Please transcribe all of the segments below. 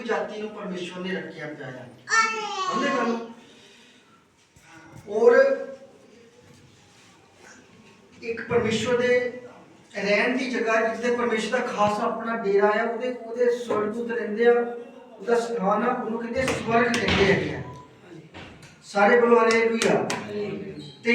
ਮਨੁੱਖ ਜਾਤੀ ਨੂੰ ਪਰਮੇਸ਼ਵਰ ਨੇ ਰੱਖਿਆ ਪਿਆ ਹੈ ਸਮਝੇ ਗੱਲ? ਨੂੰ? ਔਰ ਇੱਕ ਪਰਮੇਸ਼ਵਰ ਦੇ ਰਹਿਣ ਦੀ ਜਗ੍ਹਾ ਜਿੱਥੇ ਪਰਮੇਸ਼ਵਰ ਦਾ ਖਾਸ ਆਪਣਾ ਡੇਰਾ ਹੈ ਉਹਦੇ ਉਹਦੇ ਸਵਰਗਦੂਤ ਰਹਿੰਦੇ ਆ ਉਹਦਾ ਸਥਾਨ ਆ ਉਹਨੂੰ ਕਹਿੰਦੇ ਸਵਰਗ ਕਹਿੰਦੇ ਹੈਗੇ ਆ। ਸਾਰੇ ਬੋਲੋ ਹਾਲੇਲੂਇਆ। ਤੇ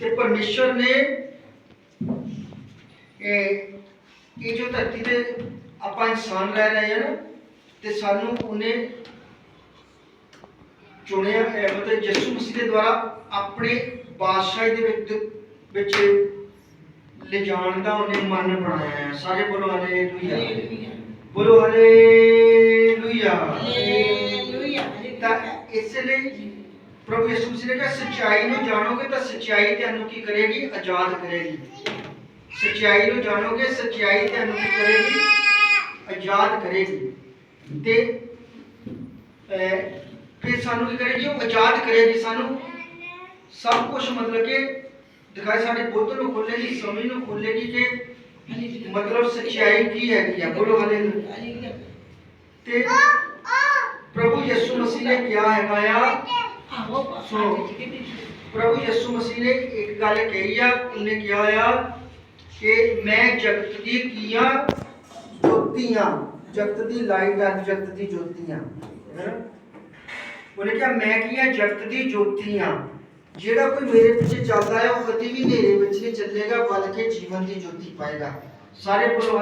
ਤੇ ਪਰਮੇਸ਼ਵਰ ਨੇ ਇਹ ਇਹ ਜੋ ਧਰਤੀ ਤੇ ਆਪਾਂ ਇਨਸਾਨ ਰਹਿ ਰਹੇ ਹਾਂ ਨਾ ਤੇ ਸਾਨੂੰ ਉਹਨੇ ਚੁਣਿਆ ਹੈ ਮਤਲਬ ਯਿਸੂ ਮਸੀਹ ਦੇ ਦੁਆਰਾ ਆਪਣੇ ਬਾਦਸ਼ਾਹੀ ਦੇ ਵਿੱਚ ਵਿੱਚ ਲਿਜਾਣ ਦਾ ਉਹਨੇ ਮਨ ਬਣਾਇਆ। ਹੈ ਸਾਰੇ ਬੋਲੋ ਹਾਲੇਲੂਇਆ ਬੋਲੋ ਹਾਲੇਲੂਇਆ ਤਾਂ ਇਸ ਲਈ ਪ੍ਰਭੂ ਯਿਸੂ ਮਸੀਹ ਨੇ ਕਿਹਾ ਸੱਚਾਈ ਨੂੰ ਜਾਣੋਗੇ ਤਾਂ ਸੱਚਾਈ ਤੁਹਾਨੂੰ ਕੀ ਕਰੇਗੀ ਆਜ਼ਾਦ ਕਰੇਗੀ ਸੱਚਾਈ ਨੂੰ ਜਾਣੋਗੇ ਸੱਚਾਈ ਤੁਹਾਨੂੰ ਕੀ ਕਰੇਗੀ ਆਜ਼ਾਦ ਕਰੇਗੀ ਤੇ ਅਹ, ਫਿਰ ਸਾਨੂੰ ਕੀ ਕਰੇਗੀ ਉਹ ਆਜ਼ਾਦ ਕਰੇਗੀ ਸਾਨੂੰ ਸਭ ਕੁਝ ਮਤਲਬ ਕਿ ਦਿਖਾਏ ਸਾਡੇ ਬੁੱਧ ਨੂੰ ਖੋਲੇਗੀ ਸਮਝ ਨੂੰ ਖੋਲੇਗੀ ਕਿ ਮਤਲਬ ਸੱਚਾਈ ਕੀ ਹੈਗੀ ਆ ਬੋਲੋ ਹਾਲੇਲੂਇਆ ਤੇ ਪ੍ਰਭੂ ਯਿਸੂ ਮਸੀਹ ਨੇ ਕਿਹਾ ਹੈਗਾ ਆ సో ప్రభు یسوع مسیح نے ایک گل کہی انہیں کیا کہ میں جگت جوتیاں جگت لائٹ ہے جگت جوتیاں انہیں کیا میں جگت جوتیاں کوئی میرے پیچھے چلتا ہے وہ کدی بھی چلے گا بلکہ جیون کی جوتی پائے گا سارے بولو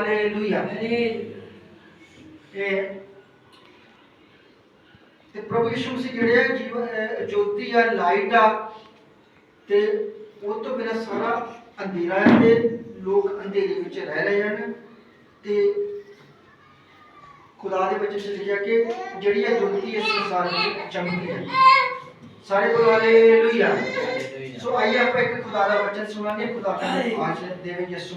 ਤੇ ਪ੍ਰਭੂ ਯਿਸੂ ਮਸੀਹ ਜਿਹੜੇ ਆ ਜੀਵਨ ਜੋਤੀ ਆ ਲਾਈਟ ਆ ਤੇ ਉਹ ਤੋਂ ਬਿਨਾਂ ਸਾਰਾ ਅੰਧੇਰਾ ਹੈ ਤੇ ਲੋਕ ਅੰਧੇਰੇ ਵਿੱਚ ਰਹਿ ਰਹੇ ਹਨ। ਤੇ ਖੁਦਾ ਦੇ ਵਿੱਚ ਲਿਖਿਆ ਕਿ ਜਿਹੜੀ ਇਹ ਜੋਤੀ ਇਸ ਸੰਸਾਰ ਵਿੱਚ ਚਮਕਦੀ ਹੈ। ਸਾਰੇ ਬੋਲੋ ਹਾਲੇਲੂਇਆ ਸੋ ਆਈਏ ਆਪਾਂ ਇੱਕ ਖੁਦਾ ਦਾ ਵਚਨ ਸੁਣਾਂਗੇ ਖੁਦਾ ਤੁਹਾਨੂੰ ਆਸ਼ੀਰਵਾਦ ਦੇਵੇ ਯਿਸੂ